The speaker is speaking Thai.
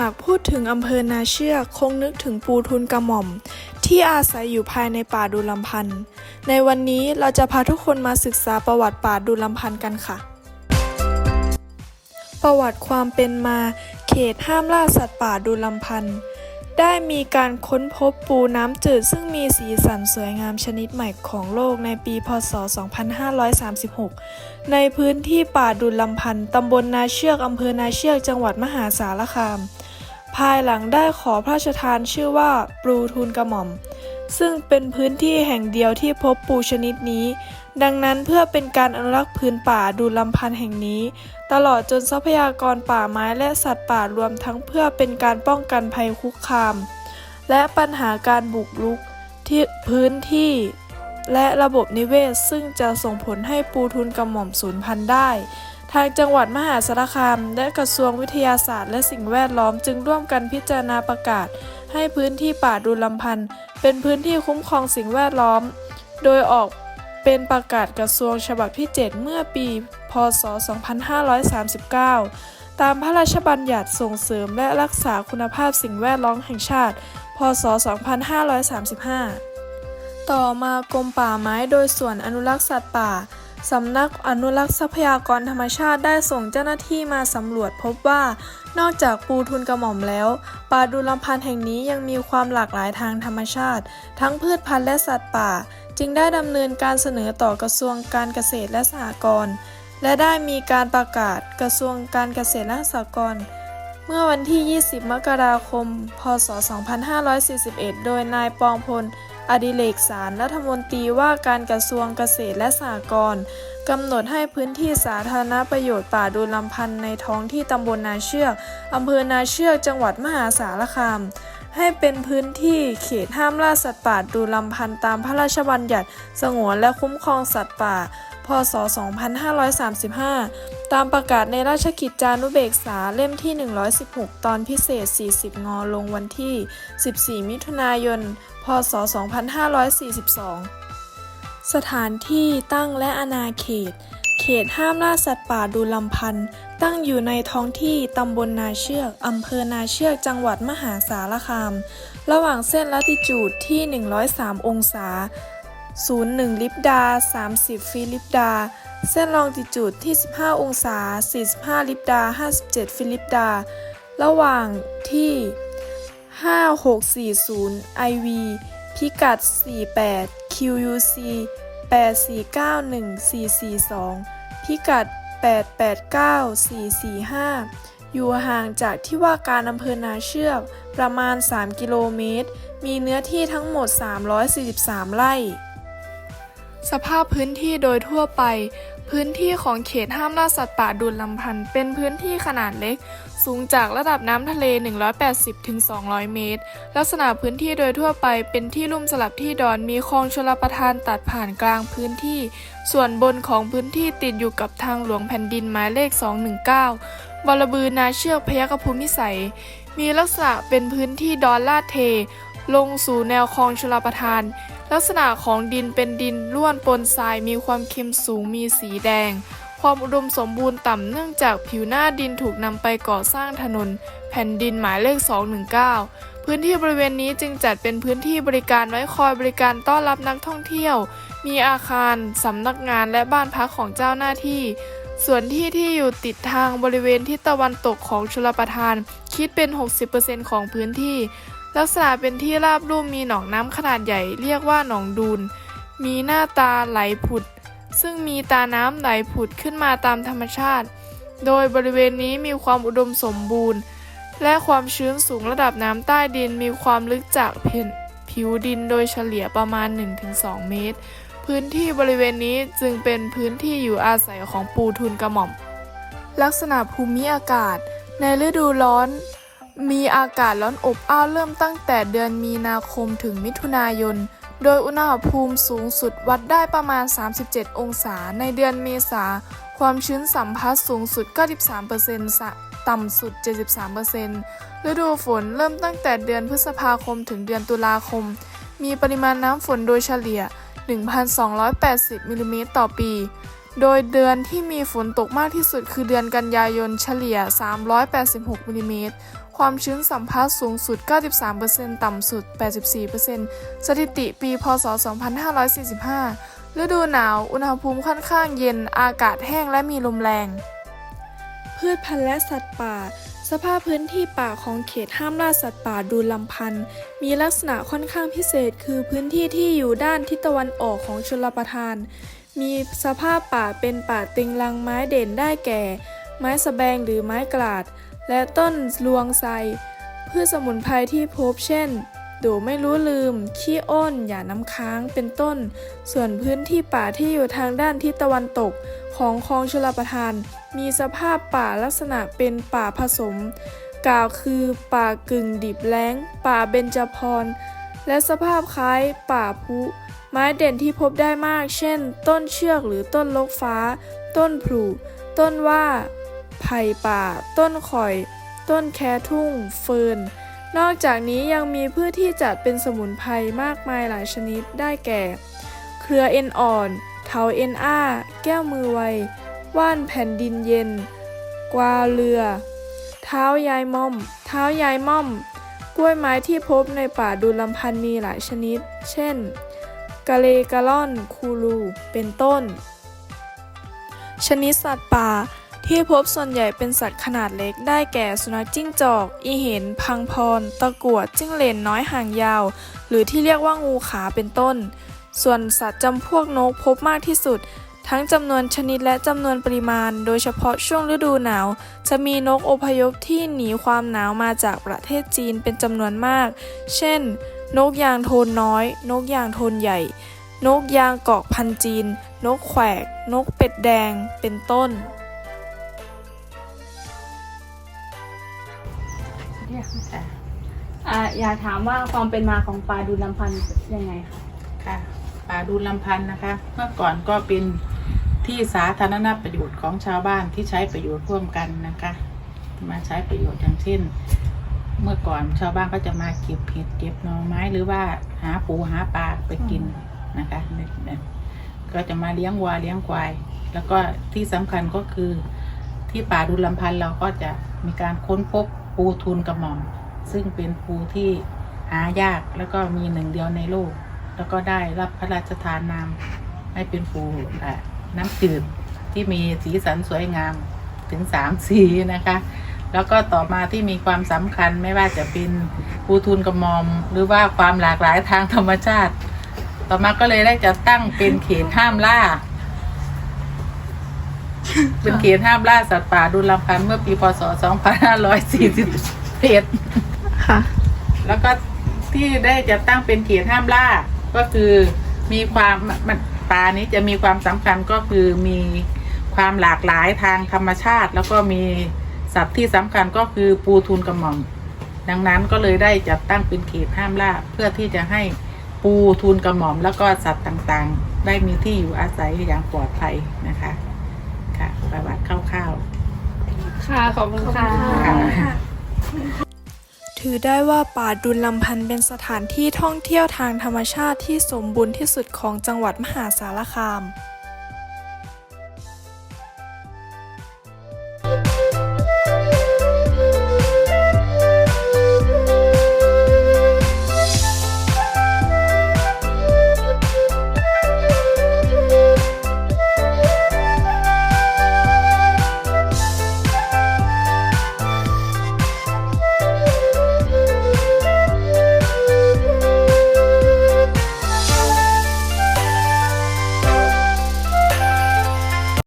หากพูดถึงอำเภอนาเชือกคงนึกถึงปูทุนกระหม่อม ที่อาศัยอยู่ภายในป่าดูลำพันธ์ในวันนี้เราจะพาทุกคนมาศึกษาประวัติป่าดูลำพันธ์กันค่ะ ประวัติความเป็นมาเขตห้ามล่าสัตว์ป่าดูลำพันธ์ได้มีการค้นพบปูน้ำจืดซึ่งมีสีสันสวยงามชนิดใหม่ของโลกในปีพศ 2536 ในพื้นที่ป่าดุลลำพันธ์ตำบลนาเชือกอำเภอนาเชือกจังหวัดมหาสารคาม ภายหลังได้ขอพระราชทานชื่อว่าปลูทูลกระหม่อม ซึ่งเป็นพื้นที่แห่งเดียวที่พบปูชนิดนี้ ดังนั้นเพื่อเป็นการอนุรักษ์พื้นป่าดูลำพันธ์แห่งนี้ ตลอดจนทรัพยากรป่าไม้และสัตว์ป่ารวมทั้งเพื่อเป็นการป้องกันภัยคุกคาม และปัญหาการบุกรุกที่พื้นที่ และระบบนิเวศซึ่งจะส่งผลให้ปูทุนกระหม่อมสูญพันธุ์ได้ ทางจังหวัดมหาสารคาม และกระทรวงวิทยาศาสตร์ และสิ่งแวดล้อมจึงร่วมกันพิจารณาประกาศ ให้พื้นที่ป่าดูลำพันธ์เป็นพื้นที่คุ้มครองสิ่งแวดล้อม โดยออกเป็นประกาศกระทรวงฉบับที่ 7 เมื่อปี พศ 2539 ตามพระราชบัญญัติส่งเสริมและรักษาคุณภาพสิ่งแวดล้อมแห่งชาติ พศ 2535 ต่อมากรมป่าไม้โดยส่วนอนุรักษ์สัตว์ป่า สำนักอนุรักษ์ทรัพยากรธรรมชาติได้ส่งเจ้าหน้าที่มาสำรวจพบว่า นอกจากปูทุนกระหม่อมแล้วป่าดูลำพันธ์แห่งนี้ยังมีความหลากหลายทางธรรมชาติ ทั้งพืชพันธุ์และสัตว์ป่า จึงได้ดำเนินการเสนอต่อกระทรวงการเกษตรและสหกรณ์และได้มีการประกาศกระทรวงการเกษตรและสหกรณ์เมื่อวันที่ 20 มกราคม พศ 2541 โดยนายปองพล อดิเรกสารรัฐมนตรีว่าการกระทรวงเกษตรและสหกรณ์กำหนดให้พื้นที่สาธารณประโยชน์ป่าดูลำพันธ์ในท้องที่ตำบลนาเชือกอำเภอนาเชือกจังหวัดมหาสารคาม ให้เป็นพื้นที่เขตห้ามล่าสัตว์ป่าดูลำพันธ์ตามพระราชบัญญัติ สงวนและคุ้มครองสัตว์ป่า พศ 2535 ตามประกาศในราชกิจจานุเบกษาเล่มที่ 116 ตอนพิเศษ 40 งอลงวันที่ 14 มิถุนายน พศ 2542 สถานที่ตั้งและอาณาเขต เขตห้ามล่าสัตว์ป่าดูลำพันธ์ตั้งอยู่ในท้องที่ตำบลนาเชือก อำเภอนาเชือก จังหวัดมหาสารคาม ระหว่างเส้นลัติจูดที่ 103 องศา 01 ลิบดา 30 ฟิลิปดา เส้นลองติจูดที่ 15 องศา 45 ลิบดา 57 ฟิลิปดา ระหว่างที่ 5640 IV พิกัด 48 QUC 8491442 พิกัด 889445 อยู่ห่างจากที่ว่าการอำเภอนาเชือก ประมาณ 3 กิโลเมตร มีเนื้อที่ทั้งหมด 343 ไร่ สภาพพื้นที่โดยทั่วไป พื้นที่ของเขตห้ามล่าสัตว์ป่าดุลลำพันธ์เป็นพื้นที่ขนาดเล็ก สูงจากระดับน้ำทะเล 180-200 เมตร ลักษณะพื้นที่โดยทั่วไปเป็นที่ลุ่มสลับที่ดอนมีคลองชลประทานตัดผ่านกลางพื้นที่ ส่วนบนของพื้นที่ติดอยู่กับทางหลวงแผ่นดินหมายเลข 219 บรบือนาเชือกพยัคฆภูมิสัย มีลักษณะเป็นพื้นที่ดอนลาดเท ลงสู่แนวคลองชลประทาน ลักษณะของดินเป็นดินร่วนปนทรายมีความเค็มสูงมีสีแดง ความอุดมสมบูรณ์ต่ำเนื่องจากผิวหน้าดินถูกนำไปก่อสร้างถนน แผ่นดินหมายเลข 219 พื้นที่บริเวณนี้จึงจัดเป็นพื้นที่บริการไว้คอยบริการต้อนรับนักท่องเที่ยว มีอาคารสำนักงานและบ้านพักของเจ้าหน้าที่ส่วนที่ที่อยู่ติดทางบริเวณทิศตะวันตกของชลประทาน คิดเป็น 60%ของพื้นที่ ลักษณะเป็นที่ราบลุ่มมีหนองน้ำขนาดใหญ่เรียกว่าหนองดูน มีหน้าตาไหลผุด ซึ่งมีตาน้ำไหลผุดขึ้นมาตามธรรมชาติ โดยบริเวณนี้มีความอุดมสมบูรณ์ และความชื้นสูงระดับน้ำใต้ดินมีความลึกจากเพนผิวดินโดยเฉลี่ยประมาณ 1-2 เมตร พื้นที่บริเวณนี้จึงเป็นพื้นที่อยู่อาศัยของปูทุนกระหม่อม ลักษณะภูมิอากาศ ในฤดูร้อน มีอากาศร้อนอบอ้าวเริ่มตั้งแต่เดือนมีนาคมถึงมิถุนายน โดยอุณหภูมิสูงสุดวัดได้ประมาณ 37 องศา ในเดือนเมษา ความชื้นสัมพัทธ์สูงสุด 93%สะต่ำสุด 73%ฤดูฝนเริ่มตั้งแต่เดือนพฤษภาคมถึงเดือนตุลาคม มีปริมาณน้ำฝนโดยเฉลี่ย 1,280 มิลลิเมตรต่อปีโดยเดือนที่มีฝนตกมากที่สุดคือเดือนกันยายนเฉลี่ย 386มิลลิเมตร ความชื้นสัมพัทธ์สูงสุด 93%ต่ำสุด 84%สถิติปี พศ 2545 ฤดูหนาว อุณหภูมิค่อนข้างเย็น อากาศแห้งและมีลมแรง พืชพันธุ์และสัตว์ป่า สภาพพื้นที่ป่าของเขตห้ามล่าสัตว์ป่าดูลำพันธ์มีลักษณะค่อนข้างพิเศษ คือพื้นที่ที่อยู่ด้านทิศตะวันออกของชลประทาน มีสภาพป่าเป็นป่าติงลังไม้เด่นได้แก่ ไม้สะแบงหรือไม้กลาด และต้นลวงไทรพืชสมุนไพรที่พบเช่นดูไม่รู้ลืม ขี้อ้นหย่าน้ำค้างเป็นต้น ส่วนพื้นที่ป่าที่อยู่ทางด้านทิศตะวันตกของคลองชลประทาน มีสภาพป่าลักษณะเป็นป่าผสม กล่าวคือป่ากึ่งดิบแล้ง ป่าเบญจพร และสภาพคล้ายป่าพุ ไม้เด่นที่พบได้มาก เช่น ต้นเชือกหรือต้นลกฟ้า ต้นพลูต้นว่า ไผ่ป่า ต้นข่อย ต้นแคทุ่ง เฟิร์น นอกจากนี้ยังมีพืชที่จัดเป็นสมุนไพรมากมายหลายชนิดได้แก่ เครือเอ็นอ่อน เถาเอ็นอ้า แก้วมือไว ว่านแผ่นดินเย็น กวาเรือ เท้ายายม่อม เท้ายายม่อม กล้วยไม้ที่พบในป่าดูลำพันมีหลายชนิด เช่น กะเลกะล่อน คูลู เป็นต้น ชนิดสัตว์ป่า ที่พบส่วนใหญ่เป็นสัตว์ขนาดเล็กได้แก่สุนัขจิ้งจอก อีเห็น พังพร ตะกวด จิ้งเหลนน้อยหางยาว หรือที่เรียกว่างูขาเป็นต้น ส่วนสัตว์จำพวกนกพบมากที่สุด ทั้งจำนวนชนิดและจำนวนปริมาณ โดยเฉพาะช่วงฤดูหนาว จะมีนกอพยพที่หนีความหนาวมาจากประเทศจีนเป็นจำนวนมาก เช่น นกยางโทนน้อย นกยางโทนใหญ่ นกยางเกอกพันจีน นกแขวก นกเป็ดแดง เป็นต้น ค่ะอ่าอยากถามว่าความเป็นมาของปลาดูลำพันธ์ยังไงคะค่ะป่าดูลำพันธ์นะคะ เมื่อก่อนก็เป็นที่สาธารณประโยชน์ของชาวบ้านที่ใช้ประโยชน์ร่วมกันนะคะ มาใช้ประโยชน์อย่างเช่น เมื่อก่อนชาวบ้านก็จะมาเก็บเห็ดเก็บหน่อไม้หรือว่าหาปูหาปลาไปกินนะคะเนี่ยก็จะมาเลี้ยงวัวเลี้ยงควาย แล้วก็ที่สำคัญก็คือที่ป่าดูลำพันธ์เราก็จะมีการค้นพบ ปูทุนกระหม่อม ซึ่งเป็นปูที่หายากแล้วก็มีหนึ่งเดียวในโลก แล้วก็ได้รับพระราชทานนามให้เป็นปูน้ำจืดที่มีสีสันสวยงามถึงสามสีนะคะ แล้วก็ต่อมาที่มีความสำคัญไม่ว่าจะเป็นปูทุนกระหม่อม หรือว่าความหลากหลายทางธรรมชาติ ต่อมาก็เลยได้จัดตั้งเป็นเขตห้ามล่า เป็นเขตห้ามล่าสัตว์ป่าดุลำพันธ์เมื่อปีพศ 2541ค่ะ แล้วก็ที่ได้จะตั้งเป็นเขตห้ามล่า ก็คือมีความมันป่านี้จะมีความสำคัญก็คือมีความหลากหลายทางธรรมชาติ แล้วก็มีสัตว์ที่สำคัญก็คือปูทุนกระหม่อมดังนั้นก็เลยได้จัดตั้งเป็นเขตห้ามล่า เพื่อที่จะให้ปูทุนกระหม่อม แล้วก็สัตว์ต่างๆ ได้มีที่อยู่อาศัยอย่างปลอดภัยนะคะค่ะ ประวัติคร่าวๆ ค่ะ ขอบคุณค่ะค่ะ ถือได้ว่าป่าดุลลำพันธ์เป็นสถานที่ท่องเที่ยวทางธรรมชาติที่สมบูรณ์ที่สุดของจังหวัดมหาสารคาม